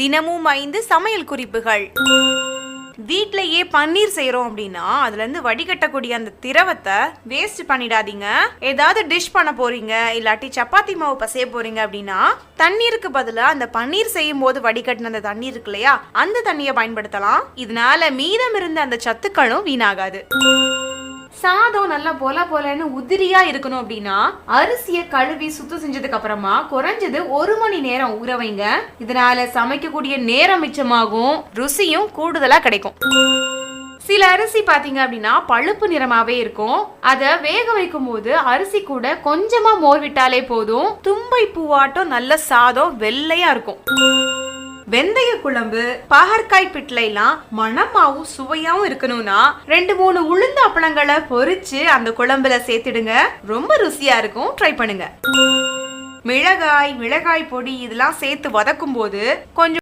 தினமும் ஐந்து சமையல் குறிப்புகள். வீட்லயே பன்னீர் செய்யறோம் அப்படின்னா அதுல இருந்து வடிகட்டக்கூடிய அந்த திரவத்தை வேஸ்ட் பண்ணிடாதீங்க. ஏதாவது டிஷ் பண்ண போறீங்க இல்லாட்டி சப்பாத்தி மாவு பசைய போறீங்க அப்படின்னா தண்ணீருக்கு பதிலா அந்த பன்னீர் செய்யும் போது வடிகட்டின அந்த தண்ணீர் இருக்கு இல்லையா அந்த தண்ணியை பயன்படுத்தலாம். இதனால மீதம் இருந்த அந்த சத்துக்களும் வீணாகாது. சாதம் நல்லா போல போலன்னு உதிரியா இருக்கணும் அப்படின்னா அரிசியை கழுவி சுத்தம் செஞ்சதுக்கு அப்புறமா குறைஞ்சது ஒரு மணி நேரம் ஊற வைங்க. இதனால சமைக்கக்கூடிய நேரம் மிச்சமாகும். ருசியும் கூடுதலா கிடைக்கும். சில அரிசி பாத்தீங்க அப்படின்னா பழுப்பு நிறமாவே இருக்கும். அத வேக வைக்கும் போது அரிசி கூட கொஞ்சமா மோர் விட்டாலே போதும். தும்பை பூவாட்டம் நல்ல சாதம் வெள்ளையா இருக்கும். வெந்தய குழம்பு பாகற்காய் பிட்லைலாம் மணமாவும் சுவையாவும் இருக்கணும்னா ரெண்டு மூணு உளுந்த அப்பளங்களை பொரிச்சு அந்த குழம்புல சேர்த்துடுங்க. ரொம்ப ருசியா இருக்கும். ட்ரை பண்ணுங்க. மிளகாய் மிளகாய் பொடி இதெல்லாம் சேர்த்து வதக்கும் போது கொஞ்சம்